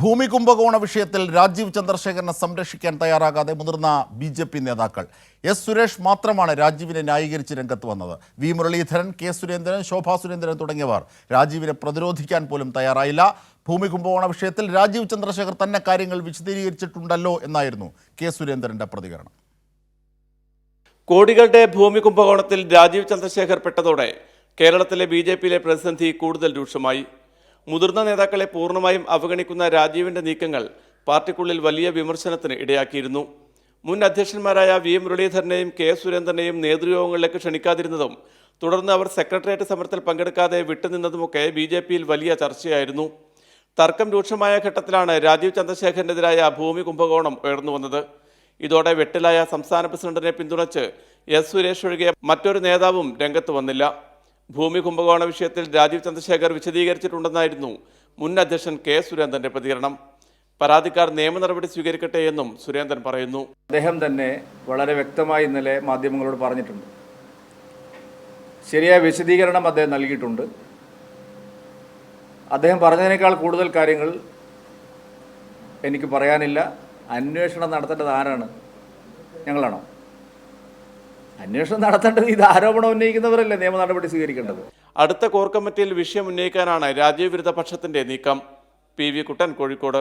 ഭൂമി കുംഭകോണ വിഷയത്തിൽ രാജീവ് ചന്ദ്രശേഖരനെ സംരക്ഷിക്കാൻ തയ്യാറാകാതെ മുതിർന്ന ബി ജെ പി നേതാക്കൾ. എസ് സുരേഷ് മാത്രമാണ് രാജീവിനെ ന്യായീകരിച്ച് രംഗത്ത് വന്നത്. വി മുരളീധരൻ കെ സുരേന്ദ്രൻ ശോഭാ സുരേന്ദ്രൻ തുടങ്ങിയവർ രാജീവിനെ പ്രതിരോധിക്കാൻ പോലും തയ്യാറായില്ല. ഭൂമി കുംഭകോണ വിഷയത്തിൽ രാജീവ് ചന്ദ്രശേഖർ തന്നെ കാര്യങ്ങൾ വിശദീകരിച്ചിട്ടുണ്ടല്ലോ എന്നായിരുന്നു കെ സുരേന്ദ്രന്റെ പ്രതികരണം. കോടികളുടെ ഭൂമി കുംഭകോണത്തിൽ രാജീവ് ചന്ദ്രശേഖർ പെട്ടതോടെ കേരളത്തിലെ ബി ജെ പിയിലെ പ്രതിസന്ധി കൂടുതൽ രൂക്ഷമായി. മുതിർന്ന നേതാക്കളെ പൂർണമായും അവഗണിക്കുന്ന രാജീവിന്റെ നീക്കങ്ങൾ പാർട്ടിക്കുള്ളിൽ വലിയ വിമർശനത്തിന് ഇടയാക്കിയിരുന്നു. മുൻ അധ്യക്ഷന്മാരായ വി എം മുരളീധരനെയും കെ സുരേന്ദ്രനെയും നേതൃയോഗങ്ങളിലേക്ക് ക്ഷണിക്കാതിരുന്നതും തുടർന്ന് അവർ സെക്രട്ടേറിയറ്റ് സമരത്തിൽ പങ്കെടുക്കാതെ വിട്ടുനിന്നതുമൊക്കെ ബി ജെ പിയിൽ വലിയ ചർച്ചയായിരുന്നു. തർക്കം രൂക്ഷമായ ഘട്ടത്തിലാണ് രാജീവ് ചന്ദ്രശേഖരനെതിരായ ഭൂമി കുംഭകോണം ഉയർന്നു വന്നത്. ഇതോടെ വെട്ടിലായ സംസ്ഥാന പ്രസിഡന്റിനെ പിന്തുണച്ച് എസ് സുരേഷ് ഒഴികെ മറ്റൊരു നേതാവും രംഗത്ത് വന്നില്ല. ഭൂമി കുംഭകോണ വിഷയത്തിൽ രാജീവ് ചന്ദ്രശേഖർ വിശദീകരിച്ചിട്ടുണ്ടെന്നായിരുന്നു മുൻ അധ്യക്ഷൻ കെ സുരേന്ദ്രന്റെ പ്രതികരണം. പരാതിക്കാർ നിയമ നടപടി സ്വീകരിക്കട്ടെ എന്നും സുരേന്ദ്രൻ പറയുന്നു. അദ്ദേഹം തന്നെ വളരെ വ്യക്തമായി ഇന്നലെ മാധ്യമങ്ങളോട് പറഞ്ഞിട്ടുണ്ട്. ശരിയായ വിശദീകരണം അദ്ദേഹം നൽകിയിട്ടുണ്ട്. അദ്ദേഹം പറഞ്ഞതിനേക്കാൾ കൂടുതൽ കാര്യങ്ങൾ എനിക്ക് പറയാനില്ല. അന്വേഷണം നടത്തേണ്ടത് ആരാണ്? ഞങ്ങളാണോ? അന്വേഷണം നടത്തേണ്ടത് ഇത് ആരോപണം ഉന്നയിക്കുന്നവരല്ലേ നിയമ നടപടി സ്വീകരിക്കേണ്ടത്? അടുത്ത കോർ കമ്മിറ്റിയിൽ വിഷയം ഉന്നയിക്കാനാണ് രാജ്യവിരുദ്ധ പക്ഷത്തിന്റെ നീക്കം. P V Kuttan Kozhikode.